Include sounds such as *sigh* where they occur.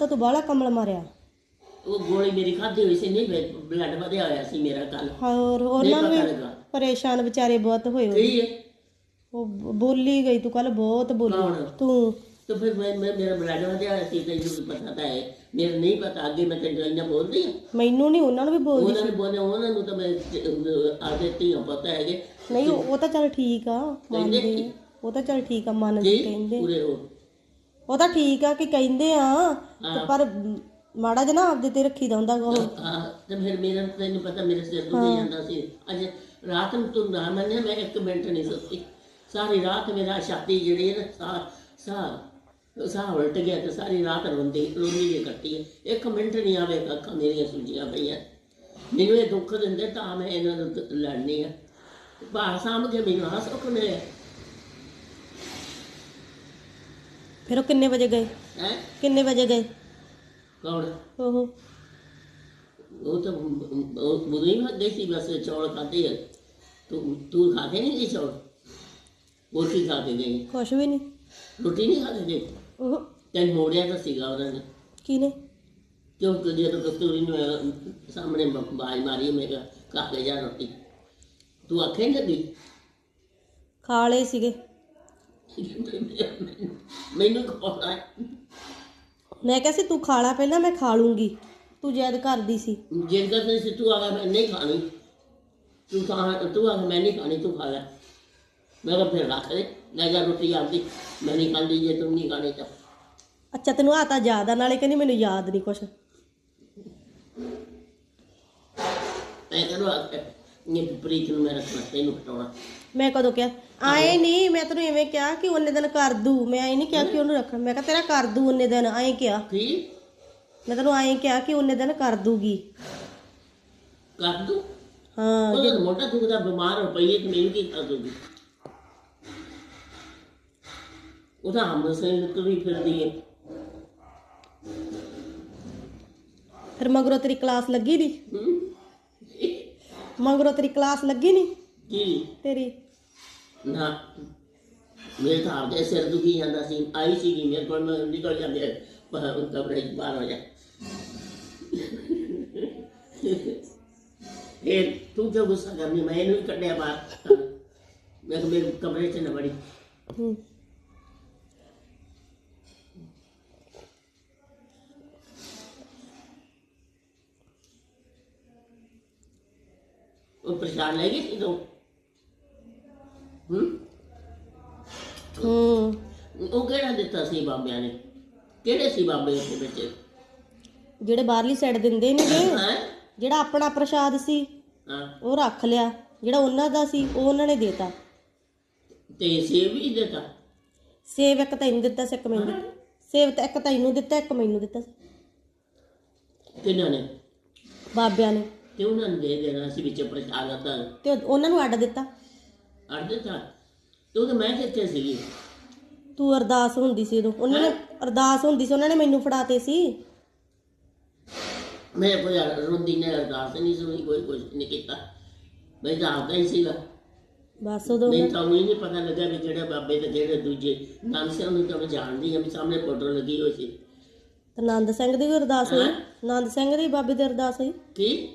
ਤਾਂ ਤੂੰ ਬਾਹਲਾ ਕਮਲ ਮਾਰਿਆ। ਉਹ ਗੋਲੀ ਮੇਰੀ ਖਾਧੀ ਹੋਈ ਸੀ ਨਹੀਂ ਬਲੱਡ ਵਧਿਆ ਹੋਇਆ ਸੀ ਮੇਰਾ ਕੱਲ ਹੋਰ ਉਹਨਾਂ ਨੂੰ ਵੀ ਪਰੇਸ਼ਾਨ ਵਿਚਾਰੇ ਬਹੁਤ ਹੋਏ ਹੋਏ। ਸਹੀ ਹੈ। ਉਹ ਬੋਲੀ ਗਈ ਤੂੰ ਕੱਲ ਬਹੁਤ ਬੋਲੀ। ਤੂੰ। ਤਾਂ ਫਿਰ ਮੈਂ ਮੇਰਾ ਬਲੱਡ ਵਧਿਆ ਹੋਇਆ ਸੀ ਤੈਨੂੰ ਪਤਾ ਤਾਂ ਹੈ। ਮੈਨੂੰ ਨਹੀਂ ਪਤਾ ਅੱਗੇ ਮੈਂ ਤੈਨੂੰ ਇੰਨਾ ਬੋਲਦੀ ਮੈਨੂੰ ਨਹੀਂ ਉਹਨਾਂ ਨੂੰ ਵੀ ਬੋਲਦੀ ਉਹਨਾਂ ਨੂੰ ਬੋਲਦੇ ਉਹਨਾਂ ਨੂੰ ਤਾਂ ਮੈਂ ਆਦੇ ਧੀਆਂ ਪਤਾ ਹੈਗੇ। ਨਹੀਂ ਉਹ ਤਾਂ ਚੱਲ ਠੀਕ ਆ ਮੰਨਦੇ। ਉਹ ਤਾਂ ਚੱਲ ਠੀਕ ਆ ਮੰਨਦੇ ਕਹਿੰਦੇ। ਪੂਰੇ ਉਹ ਉਹ ਤਾਂ ਠੀਕ ਆ ਕਿ ਕਹਿੰਦੇ ਆ ਤੇ ਪਰ ਮਾੜਾ ਜਿਹਾ ਨਾ ਆਪਦੇ ਤੇ ਰੱਖੀਦਾ ਹੁੰਦਾ ਗਾ ਉਹ। ਹਾਂ ਤੇ ਫਿਰ ਮੇਰਾ ਤੈਨੂੰ ਪਤਾ ਮੇਰੇ ਸਿਰ ਦੁਖੀ ਜਾਂਦਾ ਸੀ। ਅੱਜ ਰਾਤ ਨੂੰ ਤੂੰ ਨਾ ਮੰਨਿਆ ਮੈਂ ਇੱਕ ਮਿੰਟ ਨਹੀਂ ਸੁੱਤੀ ਸਾਰੀ ਰਾਤ ਮੇਰਾ ਛਾਤੀ ਜਿਹੜੀ ਨਾ ਸਾਹ ਸਾਹ ਸਾਹ ਉਲਟ ਗਿਆ ਤੇ ਸਾਰੀ ਰਾਤ ਰੋਂਦੀ ਰੋਂਦੀ ਜੇ ਕੱਟੀ ਹੈ। ਇੱਕ ਮਿੰਟ ਨਹੀਂ ਆਵੇ ਅੱਖਾਂ ਮੇਰੀਆਂ ਸੁੱਜੀਆਂ ਪਈਆਂ। ਮੈਨੂੰ ਇਹ ਦੁੱਖ ਦਿੰਦੇ ਤਾਂ ਮੈਂ ਇਹਨਾਂ ਨੂੰ ਲੜਨੀ ਆ। ਬਾਹਰ ਸਾਹਮਣੇ ਮੈਨੂੰ ਆ ਸੁੱਖ ਮਿਲਿਆ। ਫਿਰ ਉਹ ਕਿੰਨੇ ਵਜੇ ਗਏ? ਹੈ? ਕਿੰਨੇ ਵਜੇ ਗਏ? ਕੌਣ? ਉਹ ਉਹ ਤਾਂ ਉਹ ਹੀ ਗਈ ਸੀ ਬਸ ਚੌਲ ਖਾਦੇ ਆ। ਤੂੰ ਤੂੰ ਖਾਦੇ ਨਹੀਂ ਗਈ ਚੌਲ? ਉਹ ਕੀ ਖਾ ਕੇ ਗਈ ਕੁਛ ਵੀ ਨਹੀਂ। ਰੋਟੀ ਨਹੀਂ ਖਾ ਕੇ ਗਈ ਉਹ ਤੈਨੂੰ ਮੋੜਿਆ ਤਾਂ ਸੀਗਾ ਉਹਨਾਂ ਨੇ। ਕੀ ਨੇ? ਕਿਉਂਕਿ ਜਦੋਂ ਕਸਤੂਰੀ ਨੂੰ ਸਾਹਮਣੇ ਬਾਜ ਮਾਰੀ ਮੈਂ ਕਿਹਾ ਖਾ ਕੇ ਜਾ ਰੋਟੀ। ਤੂੰ ਆਖੇ ਨਹੀਂ ਲੱਗੀ? ਖਾ ਲਏ ਸੀਗੇ। *laughs* ਮੈਨੂੰ ਖਵਾਉਣਾ ਮੈਂ ਕਿਹਾ ਸੀ ਤੂੰ ਖਾ ਲਾ ਪਹਿਲਾਂ ਮੈਂ ਖਾ ਲੂੰਗੀ। ਤੂੰ ਜੈਦ ਕਰਦੀ ਸੀ। ਜੇ ਕਹਿੰਦੇ ਸੀ ਤੂੰ ਆਗਾ ਮੈਂ ਨਹੀਂ ਖਾਣੀ। ਤੂੰ ਤਾਂ ਤੂੰ ਆਗਾ ਮੈਂ ਨਹੀਂ ਖਾਣੀ ਤੂੰ ਖਾ ਲੈ। ਮੈਂ ਕਿਹਾ ਫਿਰ ਰੱਖ ਦੇ ਲੈ ਜਾ ਰੋਟੀ ਆਪਦੀ ਮੈਂ ਨਹੀਂ ਖਾਂਦੀ ਜੇ ਤੂੰ ਨਹੀਂ ਖਾਣੀ ਤਾਂ। ਅੱਛਾ ਤੈਨੂੰ ਆ ਤਾਂ ਯਾਦ ਆ ਨਾਲੇ ਕਹਿੰਦੀ ਮੈਨੂੰ ਯਾਦ ਨਹੀਂ ਕੁਛ। ਮੈਂ ਕਹਿੰਦਾ ਇਹ ਪ੍ਰੀਤ ਨੂੰ ਮੈਂ ਰੱਖਣਾ ਤੈਨੂੰ ਹਟਾਉਣਾ। ਮੈਂ ਕਦੋਂ ਕਿਹਾ? ਆਏ ਨਹੀਂ ਮੈਂ ਤੈਨੂੰ ਐਵੇਂ ਕਿਹਾ ਕਿ ਉਹਨੇ ਦਿਨ ਕਰ ਦੂ ਮੈਂ ਇਹ ਨਹੀਂ ਕਿਹਾ ਕਿ ਉਹਨੂੰ ਰੱਖਣਾ। ਮੈਂ ਕਿਹਾ ਤੇਰਾ ਕਰ ਦੂ ਉਹਨੇ ਦਿਨ ਐਂ ਕਿਹਾ। ਕੀ? ਮੈਂ ਤੈਨੂੰ ਐਂ ਕਿਹਾ ਕਿ ਉਹਨੇ ਦਿਨ ਕਰ ਦੂਗੀ ਕਰ ਦੂੰ ਹਾਂ ਉਹਦਾ ਮੋਟਾ ਦੁਖਦਾ ਬਿਮਾਰ ਹੋ ਪਈ ਹੈ ਤੇ ਮੈਨੂੰ ਕੀ ਕਰ ਦੂਗੀ ਉਹਦਾ ਹਮ ਸੇ ਤੁਰੀ ਫਿਰਦੀ ਹੈ। ਫਿਰ ਮਗਰੋਂ ਤੇਰੀ ਕਲਾਸ ਲੱਗੀ ਨਹੀਂ ਹੂੰ? ਮਗਰੋਂ ਤੇਰੀ ਕਲਾਸ ਲੱਗੀ ਨਹੀਂ ਕੀ? ਤੇਰੀ? ਨਾ। ਮੇਰੇ ਤਾਂ ਆਪਦੇ ਸਿਰ ਦੁਖੀ ਜਾਂਦਾ ਸੀ। ਆਈ ਸੀਗੀ ਮੇਰੇ ਕੋਲ ਮੈਂ ਨਿਕਲ ਜਾਂਦੇ ਪਰ ਉਹ ਕਮਰੇ ਚ ਬਾਹਰ ਹੋ ਜਾ ਇਹ ਤੂੰ ਜੋ ਗੁੱਸਾ ਕਰਨੀ? ਮੈਂ ਇਹਨੂੰ ਹੀ ਕੱਢਿਆ ਬਾਹਰ। ਮੈਂ ਕਿਹਾ ਮੇਰੇ ਕਮਰੇ ਚ ਨਾ ਵੜੀ। ਹੂੰ। ਉਹ ਪਰੇਸ਼ਾਨ ਲੈ ਗਈ ਸੀ ਤੂੰ? ਹੂੰ? ਹੂੰ। ਉਹ ਕਿਹੜਾ ਦਿੱਤਾ ਸੀ ਬਾਬਿਆਂ ਨੇ? ਕਿਹੜੇ ਸੀ ਬਾਬੇ ਉੱਥੇ ਵਿੱਚ? ਜਿਹੜੇ ਬਾਹਰਲੀ ਸਾਈਡ ਦਿੰਦੇ ਨੇਗੇ ਹੈ? ਜਿਹੜਾ ਆਪਣਾ ਪ੍ਰਸ਼ਾਦ ਸੀ ਹਾਂ। ਉਹ ਰੱਖ ਲਿਆ। ਜਿਹੜਾ ਉਹਨਾਂ ਦਾ ਸੀ ਉਹ ਉਹਨਾਂ ਨੇ ਦੇਤਾ। ਤੇ ਸੇਬ ਵੀ ਦਿੱਤਾ? ਸੇਵ ਇੱਕ ਤੈਨੂੰ ਦਿੱਤਾ ਸੀ ਇੱਕ ਮੈਨੂੰ। ਦਿੱਤਾ ਸੇਵ ਤਾਂ ਇੱਕ ਤੈਨੂੰ ਦਿੱਤਾ ਇੱਕ ਮੈਨੂੰ ਦਿੱਤਾ ਸੀ। ਕਿਹਨਾਂ ਨੇ? ਬਾਬਿਆਂ ਨੇ। ਤੇ ਉਹਨਾਂ ਨੂੰ ਦੇ ਦੇਣਾ ਸੀ ਵਿੱਚ ਪ੍ਰਸ਼ਾਦ ਦਾ ਤੇ ਉਹ- ਉਹਨਾਂ ਨੂੰ ਅੱਡ ਦਿੱਤਾ। ਅੜ ਦਿੱਤਾ? ਤੂੰ ਤਾਂ ਮੈਂ ਕਿੱਥੇ ਸੀਗੀ ਤੂੰ ਅਰਦਾਸ ਹੁੰਦੀ ਸੀ ਉਦੋਂ। ਉਹਨਾਂ ਨੇ ਅਰਦਾਸ ਹੁੰਦੀ ਸੀ ਉਹਨਾਂ ਨੇ ਮੈਨੂੰ ਫੜਾਤੇ ਸੀ। ਮੈਂ ਕੋਈ ਰੋਂਦੀ ਨੇ ਅਰਦਾਸ ਨਹੀਂ ਸੁਣੀ ਕੋਈ ਕੁਝ ਨਹੀਂ ਕੀਤਾ। ਮੈਂ ਤਾਂ ਆਪਦਾ ਹੀ ਸੀਗਾ। ਬਸ ਉਦੋਂ ਨਹੀਂ ਤਾਂ ਉਹਨੂੰ ਨਹੀਂ ਪਤਾ ਲੱਗਾ ਵੀ ਜਿਹੜੇ ਬਾਬੇ ਤੇ ਜਿਹੜੇ ਦੂਜੇ ਨਾਨਸਿਆਂ ਨੂੰ ਤਾਂ ਮੈਂ ਜਾਣਦੀ ਹਾਂ ਵੀ ਸਾਹਮਣੇ ਫੋਟੋ ਲੱਗੀ ਹੋਈ ਸੀ। ਤੇ ਆਨੰਦ ਸਿੰਘ ਦੀ ਵੀ ਅਰਦਾਸ ਹੋਈ। ਆਨੰਦ ਸਿੰਘ ਦੀ ਬਾਬੇ ਦੀ ਅਰਦਾਸ ਹੋਈ। ਕੀ?